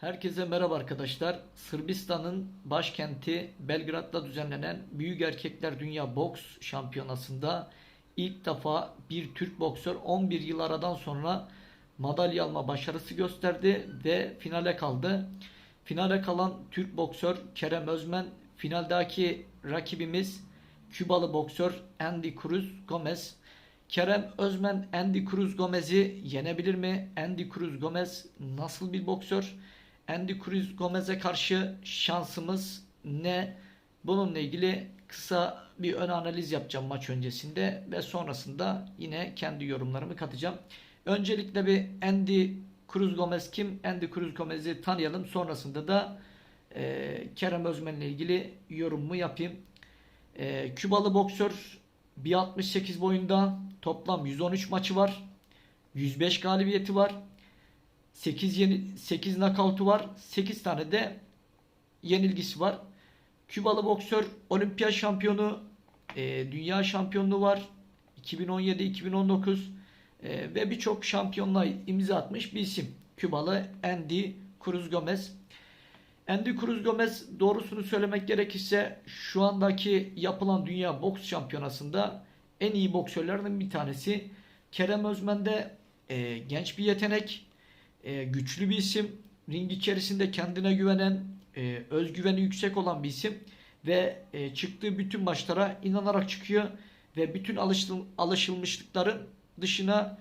Herkese merhaba arkadaşlar. Sırbistan'ın başkenti Belgrad'da düzenlenen Büyük Erkekler Dünya Boks Şampiyonası'nda ilk defa bir Türk boksör 11 yıl aradan sonra madalya alma başarısı gösterdi ve finale kaldı. Finale kalan Türk boksör Kerem Özmen, finaldeki rakibimiz Kübalı boksör Andy Cruz Gomez. Kerem Özmen Andy Cruz Gomez'i yenebilir mi? Andy Cruz Gomez nasıl bir boksör? Andy Cruz Gomez'e karşı şansımız ne? Bununla ilgili kısa bir ön analiz yapacağım maç öncesinde ve sonrasında yine kendi yorumlarımı katacağım. Öncelikle bir Andy Cruz Gomez kim? Andy Cruz Gomez'i tanıyalım. Sonrasında da e, Kerem Özmen ile ilgili yorumumu yapayım. E, Kübalı boksör 1.68 boyunda toplam 113 maçı var. 105 galibiyeti var. 8 yeni 8 nakavtu var. 8 tane de yenilgisi var. Kübalı boksör olimpiya şampiyonu, e, dünya şampiyonluğu var. 2017-2019 e, ve birçok şampiyonluğa imza atmış bir isim. Kübalı Andy Cruz Gomez. Andy Cruz Gomez doğrusunu söylemek gerekirse şu andaki yapılan dünya boks şampiyonasında en iyi boksörlerden bir tanesi. Kerem Özmen de e, genç bir yetenek, e, güçlü bir isim, ring içerisinde kendine güvenen, e, özgüveni yüksek olan bir isim ve e, çıktığı bütün maçlara inanarak çıkıyor ve bütün alıştı- alışılmışlıkların dışına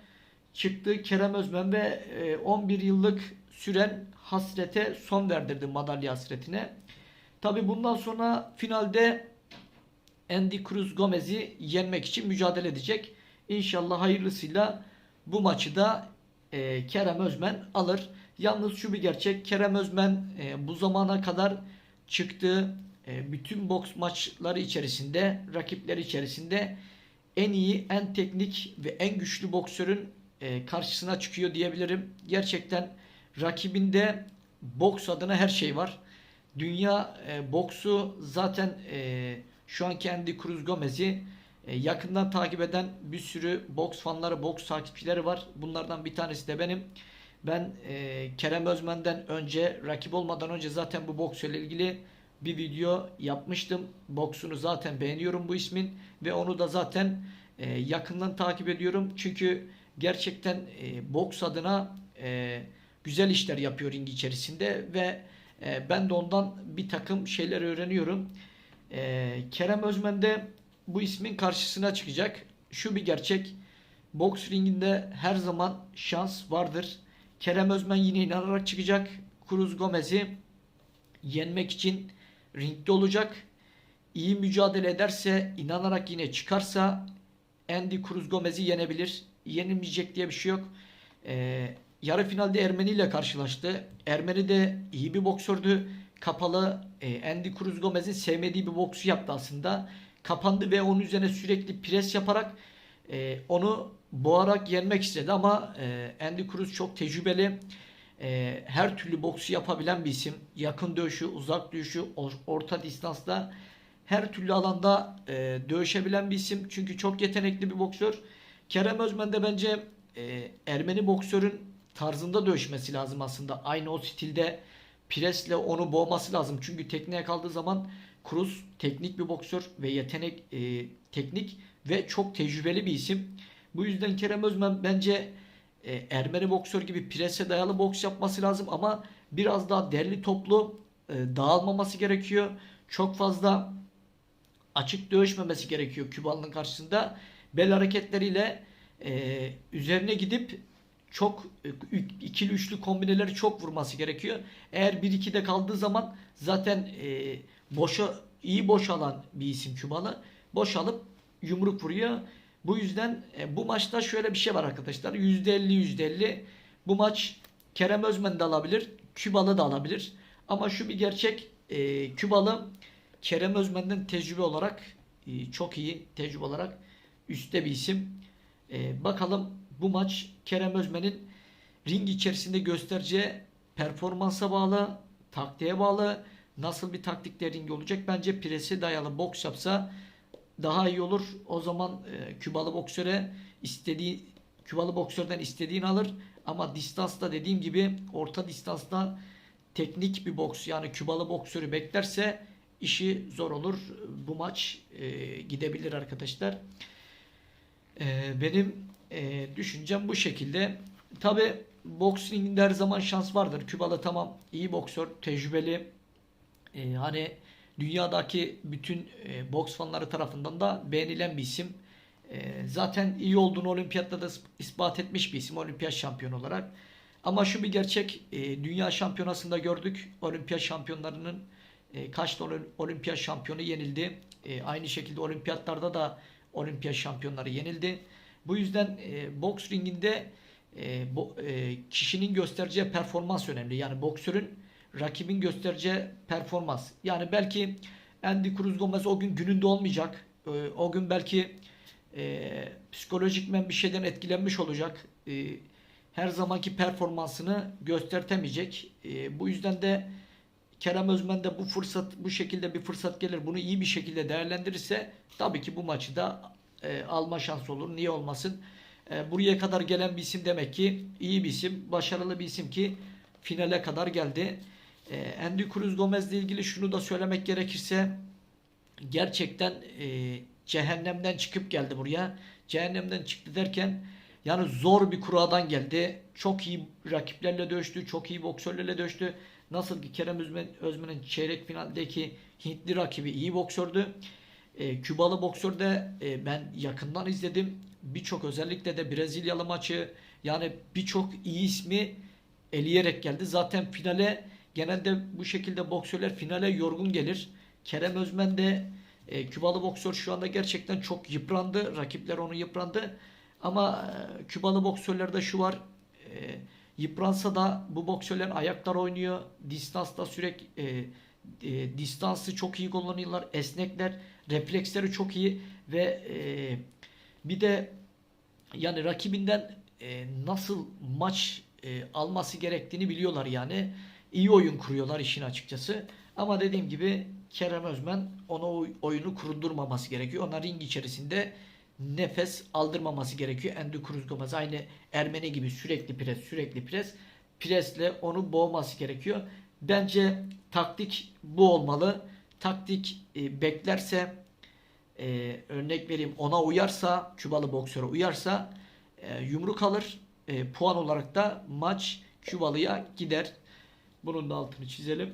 çıktı Kerem Özmen ve e, 11 yıllık süren hasrete son verdirdi madalya hasretine. Tabi bundan sonra finalde Andy Cruz Gomez'i yenmek için mücadele edecek. İnşallah hayırlısıyla bu maçı da e, Kerem Özmen alır. Yalnız şu bir gerçek Kerem Özmen e, bu zamana kadar çıktığı e, bütün boks maçları içerisinde rakipleri içerisinde en iyi, en teknik ve en güçlü boksörün e, karşısına çıkıyor diyebilirim. Gerçekten rakibinde boks adına her şey var. Dünya e, boksu zaten e, şu an kendi Cruz Gomez'i yakından takip eden bir sürü boks fanları, boks takipçileri var. Bunlardan bir tanesi de benim. Ben e, Kerem Özmen'den önce, rakip olmadan önce zaten bu boksla ilgili bir video yapmıştım. Boksunu zaten beğeniyorum bu ismin ve onu da zaten e, yakından takip ediyorum. Çünkü gerçekten e, boks adına e, güzel işler yapıyor ring içerisinde ve e, ben de ondan bir takım şeyler öğreniyorum. E, Kerem Özmen de bu ismin karşısına çıkacak. Şu bir gerçek. Boks ringinde her zaman şans vardır. Kerem Özmen yine inanarak çıkacak. Cruz Gomez'i yenmek için ringde olacak. İyi mücadele ederse, inanarak yine çıkarsa Andy Cruz Gomez'i yenebilir. Yenilmeyecek diye bir şey yok. Ee, yarı finalde Ermeni ile karşılaştı. Ermeni de iyi bir boksördü. Kapalı e, Andy Cruz Gomez'in sevmediği bir boksu yaptı aslında. Kapandı ve onun üzerine sürekli pres yaparak e, onu boğarak yenmek istedi ama e, Andy Cruz çok tecrübeli. E, her türlü boksu yapabilen bir isim. Yakın dövüşü, uzak dövüşü, or- orta distansta her türlü alanda e, dövüşebilen bir isim. Çünkü çok yetenekli bir boksör. Kerem Özmen de bence e, Ermeni boksörün tarzında dövüşmesi lazım aslında. Aynı o stilde presle onu boğması lazım. Çünkü tekniğe kaldığı zaman Cruz teknik bir boksör ve yetenek e, teknik ve çok tecrübeli bir isim. Bu yüzden Kerem Özmen bence e, Ermeni boksör gibi prese dayalı boks yapması lazım ama biraz daha derli toplu e, dağılmaması gerekiyor. Çok fazla açık dövüşmemesi gerekiyor Kübalı'nın karşısında. Bel hareketleriyle e, üzerine gidip çok e, ikili üçlü kombineleri çok vurması gerekiyor. Eğer 1-2'de kaldığı zaman zaten e, boşa iyi boşalan bir isim Kübalı. Boşalıp yumruk vuruyor. Bu yüzden e, bu maçta şöyle bir şey var arkadaşlar. %50 %50 bu maç Kerem Özmen de alabilir. Kübalı da alabilir. Ama şu bir gerçek e, Kübalı Kerem Özmen'den tecrübe olarak e, çok iyi tecrübe olarak üstte bir isim. E, bakalım bu maç Kerem Özmen'in ring içerisinde göstereceği performansa bağlı, taktiğe bağlı. Nasıl bir taktikle ring olacak? Bence prese dayalı boks yapsa daha iyi olur. O zaman e, Kübalı boksöre istediği Kübalı boksörden istediğini alır. Ama distansta dediğim gibi orta distansta teknik bir boks yani Kübalı boksörü beklerse işi zor olur. Bu maç e, gidebilir arkadaşlar. E, benim e, düşüncem bu şekilde. Tabi boksingde her zaman şans vardır. Kübalı tamam iyi boksör, tecrübeli. E, hani dünyadaki bütün e, boks fanları tarafından da beğenilen bir isim. E, zaten iyi olduğunu olimpiyatta da ispat etmiş bir isim olimpiyat şampiyonu olarak. Ama şu bir gerçek e, dünya şampiyonasında gördük. Olimpiyat şampiyonlarının e, kaç tane olimpiyat şampiyonu yenildi. E, aynı şekilde olimpiyatlarda da olimpiyat şampiyonları yenildi. Bu yüzden e, boks ringinde e, bo, e, kişinin göstereceği performans önemli. Yani boksörün rakibin göstereceği performans. Yani belki Andy Cruz Gomez o gün gününde olmayacak. E, o gün belki e, psikolojikmen bir şeyden etkilenmiş olacak. E, her zamanki performansını göstertemeyecek. E, bu yüzden de Kerem Özmen de bu fırsat bu şekilde bir fırsat gelir. Bunu iyi bir şekilde değerlendirirse tabii ki bu maçı da e, alma şansı olur. Niye olmasın? E, buraya kadar gelen bir isim demek ki iyi bir isim, başarılı bir isim ki finale kadar geldi. E, Andy Cruz Gomez ile ilgili şunu da söylemek gerekirse gerçekten e, cehennemden çıkıp geldi buraya. Cehennemden çıktı derken yani zor bir kuradan geldi. Çok iyi rakiplerle dövüştü. Çok iyi boksörlerle dövüştü. Nasıl ki Kerem Özmen, Özmen'in çeyrek finaldeki Hintli rakibi iyi boksördü. E, Kübalı boksör de e, ben yakından izledim. Birçok özellikle de Brezilyalı maçı yani birçok iyi ismi eleyerek geldi. Zaten finale genelde bu şekilde boksörler finale yorgun gelir. Kerem Özmen de e, Kübalı boksör şu anda gerçekten çok yıprandı. Rakipler onu yıprandı. Ama e, Kübalı boksörlerde şu var. E, yıpransa da bu boksörler ayaklar oynuyor. Distansta sürekli e, e, distansı çok iyi kullanıyorlar. Esnekler. Refleksleri çok iyi ve e, bir de yani rakibinden e, nasıl maç e, alması gerektiğini biliyorlar yani. İyi oyun kuruyorlar işin açıkçası. Ama dediğim gibi Kerem Özmen ona oyunu kurundurmaması gerekiyor. Ona ring içerisinde nefes aldırmaması gerekiyor. Andy Cruz Gomez aynı Ermeni gibi sürekli pres sürekli pres presle onu boğması gerekiyor. Bence taktik bu olmalı. Taktik e, beklerse e, örnek vereyim ona uyarsa Kübalı boksöre uyarsa e, yumruk alır. E, puan olarak da maç Kübalı'ya gider. Bunun da altını çizelim.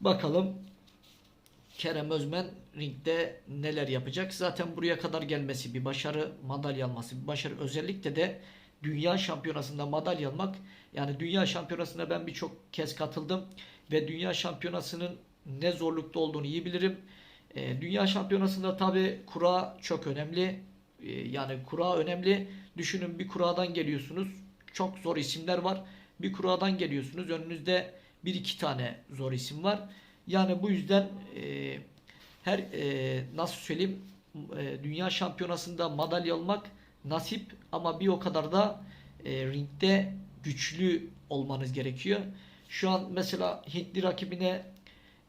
Bakalım Kerem Özmen ringde neler yapacak? Zaten buraya kadar gelmesi bir başarı, madalya alması bir başarı. Özellikle de dünya şampiyonasında madalya almak. Yani dünya şampiyonasına ben birçok kez katıldım ve dünya şampiyonasının ne zorlukta olduğunu iyi bilirim. E, dünya şampiyonasında tabi kura çok önemli. E, yani kura önemli. Düşünün bir kuradan geliyorsunuz. Çok zor isimler var. Bir kuradan geliyorsunuz. Önünüzde bir iki tane zor isim var. Yani bu yüzden e, her e, nasıl söyleyeyim e, dünya şampiyonasında madalya almak nasip ama bir o kadar da e, ringde güçlü olmanız gerekiyor. Şu an mesela Hintli rakibine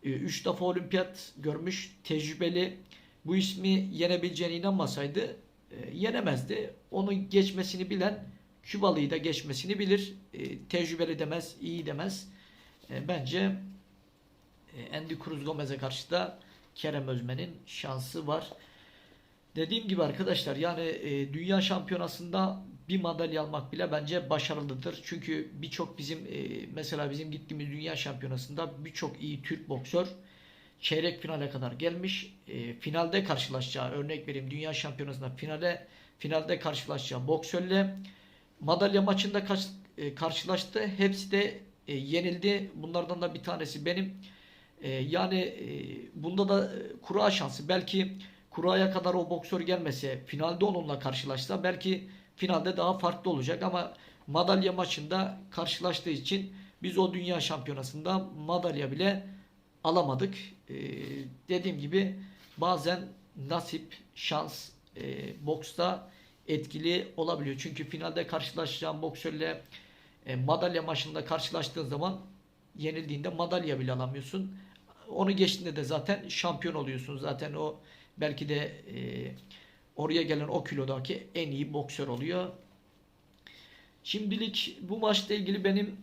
3 e, defa olimpiyat görmüş tecrübeli bu ismi yenebileceğine inanmasaydı e, yenemezdi. Onun geçmesini bilen Kübalı'yı da geçmesini bilir. E, tecrübeli demez, iyi demez. E, bence e, Andy Cruz Gomez'e karşı da Kerem Özmen'in şansı var. Dediğim gibi arkadaşlar yani e, dünya şampiyonasında bir madalya almak bile bence başarılıdır. Çünkü birçok bizim mesela bizim gittiğimiz dünya şampiyonasında birçok iyi Türk boksör çeyrek finale kadar gelmiş. Finalde karşılaşacağı örnek vereyim dünya şampiyonasında finale finalde karşılaşacağı boksörle madalya maçında karşılaştı. Hepsi de e, yenildi. Bunlardan da bir tanesi benim. E, yani e, bunda da e, kura şansı. Belki kuraya kadar o boksör gelmese, finalde onunla karşılaşsa belki finalde daha farklı olacak ama madalya maçında karşılaştığı için biz o dünya şampiyonasında madalya bile alamadık. Ee, dediğim gibi bazen nasip, şans e, boksta etkili olabiliyor. Çünkü finalde karşılaşacağın boksörle e, madalya maçında karşılaştığın zaman yenildiğinde madalya bile alamıyorsun. Onu geçtiğinde de zaten şampiyon oluyorsun. Zaten o belki de e, oraya gelen o kilodaki en iyi boksör oluyor. Şimdilik bu maçla ilgili benim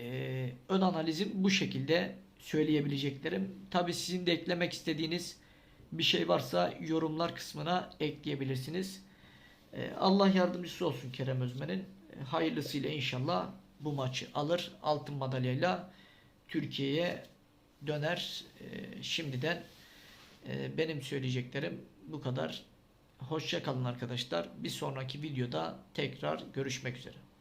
Ee, ön analizim bu şekilde söyleyebileceklerim. Tabi sizin de eklemek istediğiniz bir şey varsa yorumlar kısmına ekleyebilirsiniz. Ee, Allah yardımcısı olsun Kerem Özmen'in. Ee, Hayırlısıyla inşallah bu maçı alır. Altın madalyayla Türkiye'ye döner. Ee, Şimdiden e, benim söyleyeceklerim bu kadar. Hoşça kalın arkadaşlar. Bir sonraki videoda tekrar görüşmek üzere.